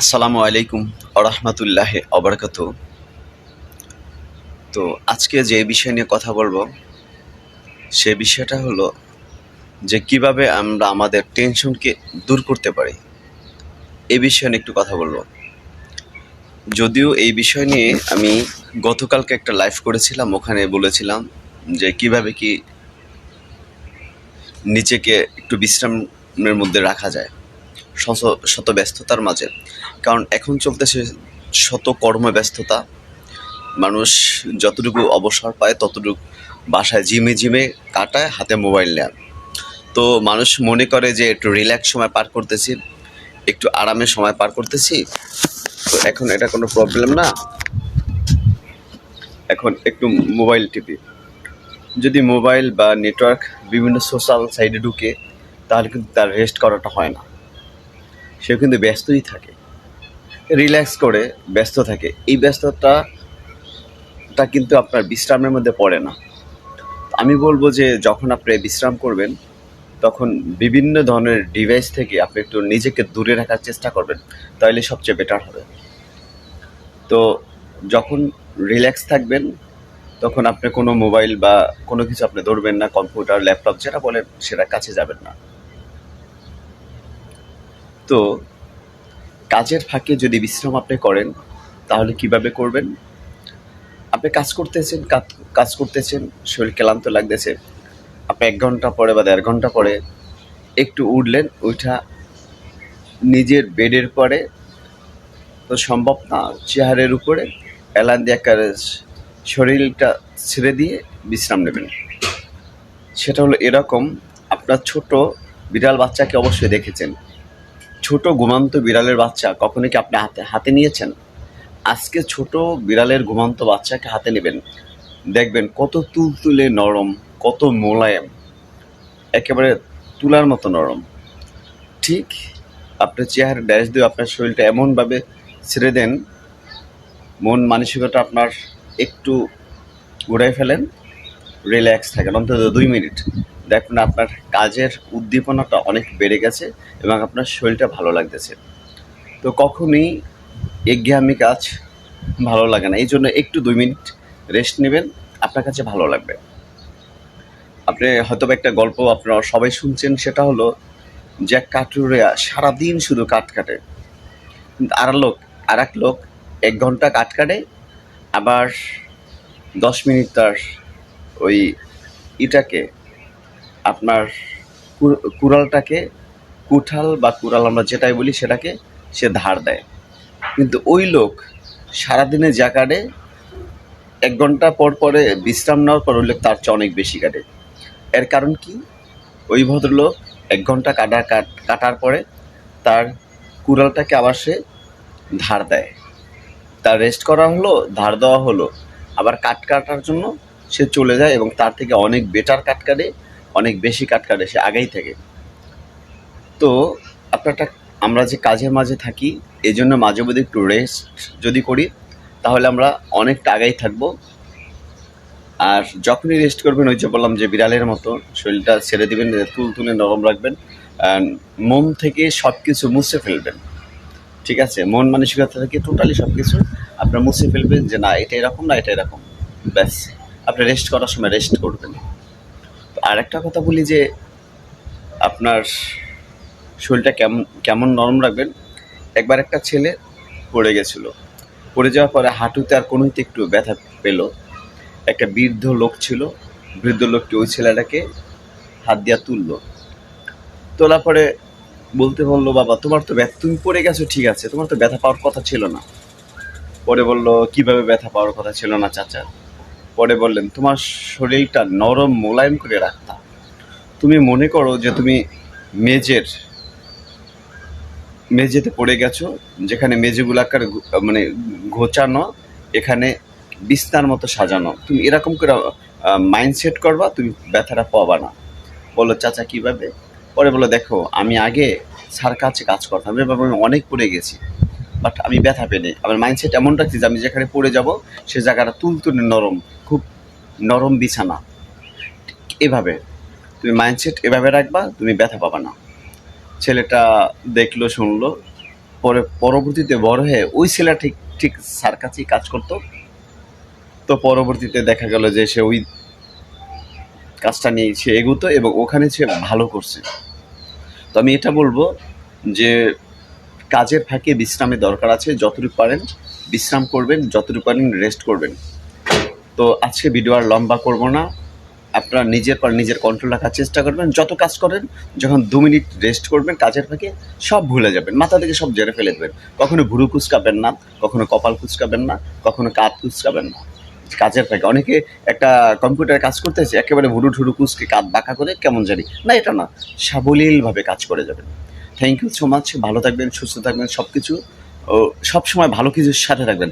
আসসালামু আলাইকুম আরহামতুল্লাহ অবরকাত তো আজকে যে বিষয় নিয়ে কথা বলব, সে বিষয়টা হলো যে কীভাবে আমরা আমাদের টেনশনকে দূর করতে পারি। এ বিষয়ে নিয়ে একটু কথা বলব। যদিও এই বিষয় নিয়ে আমি গতকালকে একটা লাইভ করেছিলাম, ওখানে বলেছিলাম যে কীভাবে কি নিজেকে একটু বিশ্রামের মধ্যে রাখা যায়। শত ব্যস্ততার মাঝে। কারণ এখন চলতেছে শত কর্মব্যস্ততা। মানুষ যতটুকু অবসর পায় ততটুকু বাসায় জিমে জিমে কাটায়, হাতে মোবাইল নেয়। তো মানুষ মনে করে যে একটু রিল্যাক্স সময় পার করতেছি, একটু আরামের সময় পার করতেছি। তো এখন এটা কোনো প্রবলেম না। এখন একটু মোবাইল টিপি। যদি মোবাইল বা নেটওয়ার্ক বিভিন্ন সোশ্যাল সাইডে ঢুকে, তাহলে কিন্তু তার রেস্ট করাটা হয় না। সে কিন্তু ব্যস্তই থাকে। রিল্যাক্স করে, ব্যস্ত থাকে। এই ব্যস্ততাটা কিন্তু আপনার বিশ্রামের মধ্যে পড়ে না। আমি বলব যে, যখন আপনি বিশ্রাম করবেন, তখন বিভিন্ন ধরনের ডিভাইস থেকে আপনি একটু নিজেকে দূরে রাখার চেষ্টা করবেন, তাহলে সবচেয়ে বেটার হবে। তো যখন রিল্যাক্স থাকবেন, তখন আপনি কোনো মোবাইল বা কোনো কিছু আপনি ধরবেন না কম্পিউটার ল্যাপটপ যেটা বলেন সেটা কাছে যাবেন না। তো কাজের ফাঁকে যদি বিশ্রাম আপনি করেন, তাহলে কীভাবে করবেন? আপনি কাজ করতেছেন, কাজ- করতেছেন, শরীর ক্লান্ত লাগতেছে, আপনি এক ঘণ্টা পরে বা দেড় ঘণ্টা পরে একটু উঠলেন ওইটা নিজের বেডের পরে, তো সম্ভব না, চেহারের উপরে অ্যালান দিয়ে একেবারে শরীরটা ছেড়ে দিয়ে বিশ্রাম নেবেন। সেটা হলো এরকম, আপনার ছোট বিড়াল বাচ্চাকে অবশ্যই দেখেছেন। ছোট ঘুমান্ত বিড়ালের বাচ্চা কখনো কি আপনি হাতে হাতে নিয়েছেন? আজকে ছোট বিড়ালের ঘুমান্ত বাচ্চাকে হাতে নেবেন। দেখবেন কত তুলতুলে নরম, কত মোলায়েম, একেবারে তুলার মতো নরম। ঠিক আপনার চেহারা ড্যাশ দিয়ে আপনার শরীরটা এমনভাবে ছেড়ে দেন, মন মানসিকতা আপনার একটু ঘুরাই ফেলেন, রিল্যাক্স থাকেন, অন্তত দুই মিনিট। দেখুন, আপনার কাজের উদ্দীপনাটা অনেক বেড়ে গেছে এবং আপনার শরীরটা ভালো লাগতেছে। তো কখনই একঘেয়ামি কাজ ভালো লাগে না। এই জন্য একটু দুই মিনিট রেস্ট নেবেন, আপনার কাছে ভালো লাগবে। আপনি হয়তো একটা গল্প আপনারা সবাই শুনছেন, সেটা হলো জ্যাক কাটুরিয়া সারাদিন শুধু কাঠ কাটে। কিন্তু আর লোক আর এক লোক এক ঘণ্টা কাঠ কাটে, আবার দশ মিনিট তার ওই ইটাকে আপনার কুড়ালটাকে কুঠাল বা কুড়াল আমরা যেটাই বলি সেটাকে সে ধার দেয়। কিন্তু ওই লোক সারাদিনে যা কাটে, এক ঘণ্টা পর পরে বিশ্রাম নেওয়ার পর ওই লোক তার চেয়ে অনেক বেশি কাটে। এর কারণ কি? ওই ভদ্রলোক এক ঘণ্টা কাটা, কাট- কাটার পরে তার কুড়ালটাকে আবার সে ধার দেয়। তার রেস্ট করা হলো, ধার দেওয়া হলো। আবার কাট কাটার জন্য সে চলে যায় এবং তার থেকে অনেক বেটার কাট কাটে। অনেক বেশি কাট কাটে সে আগেই থেকে। তো আপনারটা আমরা যে কাজের মাঝে থাকি এই জন্য মাঝে মধ্যে একটু রেস্ট যদি করি, তাহলে আমরা অনেকটা আগেই থাকব। আর যখনই রেস্ট করবেন, ওই যে বললাম যে বিড়ালের মতো শরীরটা ছেড়ে দিবেন, তুল তুলে নরম রাখবেন মন থেকে সব কিছু মুছে ফেলবেন। ঠিক আছে? মন মানসিকতা থেকে টোটালি সব কিছু আপনার মুছে ফেলবেন যে না, এটা এরকম না, এটা এরকম। ব্যাস। আপনি রেস্ট করার সময় রেস্ট করবেন। আর একটা কথা বলি যে আপনার শরীরটা কেমন কেমন নরম রাখবেন? একবার একটা ছেলে পড়ে গেছিল। পড়ে যাওয়ার পরে হাঁটুতে আর কোনোতে একটু ব্যথা পেল। একটা বৃদ্ধ লোক ছিল। বৃদ্ধ লোকটি ওই ছেলেটাকে হাত দিয়া তুললো। তোলার পরে বলতে বলল, বাবা, তোমার তো ব্যথা, তুমি পড়ে গেছো, ঠিক আছে। তোমার তো ব্যথা পাওয়ার কথা ছিল না। পরে বলল, কীভাবে ব্যথা পাওয়ার কথা ছিল না, চাচা? পরে বললেন, তোমার শরীরটা নরম মোলায়েম করে রাখতাম তুমি মনে করো যে তুমি মেজের, মেঝেতে পড়ে গেছো, যেখানে মেঝেগুলাকার গু- মানে ঘোচানো এখানে বিস্তার মতো সাজানো। তুমি এরকম করে মাইন্ডসেট করবা, তুমি ব্যথাটা পাবা না। বলো চাচা, কীভাবে? পরে বলো দেখো, আমি আগে স্যার কাছে কাজ করতাম এবার আমি অনেক পড়ে গেছি। বাট আমি ব্যথা পেনি আমার মাইন্ডসেট এমন রাখছি যে আমি যেখানে পড়ে যাব, সে জায়গাটা তুলতুলে নরম, খুব নরম বিছানা। এভাবে। তুমি মাইন্ডসেট এভাবে রাখবা, তুমি ব্যথা পাবা না। ছেলেটা দেখল, শুনলো, পরে পরবর্তীতে বড় হয়ে ওই ছেলেটা ঠিক ঠিক স্যার কাছেই কাজ করতো। তো পরবর্তীতে দেখা গেল যে সে ওই কাজটা নিয়ে সে এগোতো এবং ওখানে সে ভালো করছে। তো আমি এটা বলব যে কাজের ফাঁকে বিশ্রামের দরকার আছে, যতটুকু পারেন বিশ্রাম করবেন, যতটুকু পারেন রেস্ট করবেন। তো আজকে ভিডিও আর লম্বা করব না। আপনারা নিজের পর নিজের কন্ট্রোল রাখার চেষ্টা করবেন। যত কাজ করেন, যখন দু মিনিট রেস্ট করবেন কাজের ফাঁকে, সব ভুলে যাবেন। মাথা থেকে সব জেরে ফেলে দেবেন। কখনো ভুরু কুচকাবেন না, কখনো কপাল কুচকাবেন না, কখনো কাঁধ কুচকাবেন না। কাজের ফাঁকে। অনেকে একটা কম্পিউটারে কাজ করতেছে, একেবারে ভুরু ঠুরু কুচকে কাঁধ বাঁকা করে কেমন জানি। না, এটা না। সাবলীলভাবে কাজ করে যাবেন। থ্যাংক ইউ সো মাচ ভালো থাকবেন, সুস্থ থাকবেন সব কিছু সব সময় ভালো কিছুর সাথে থাকবেন।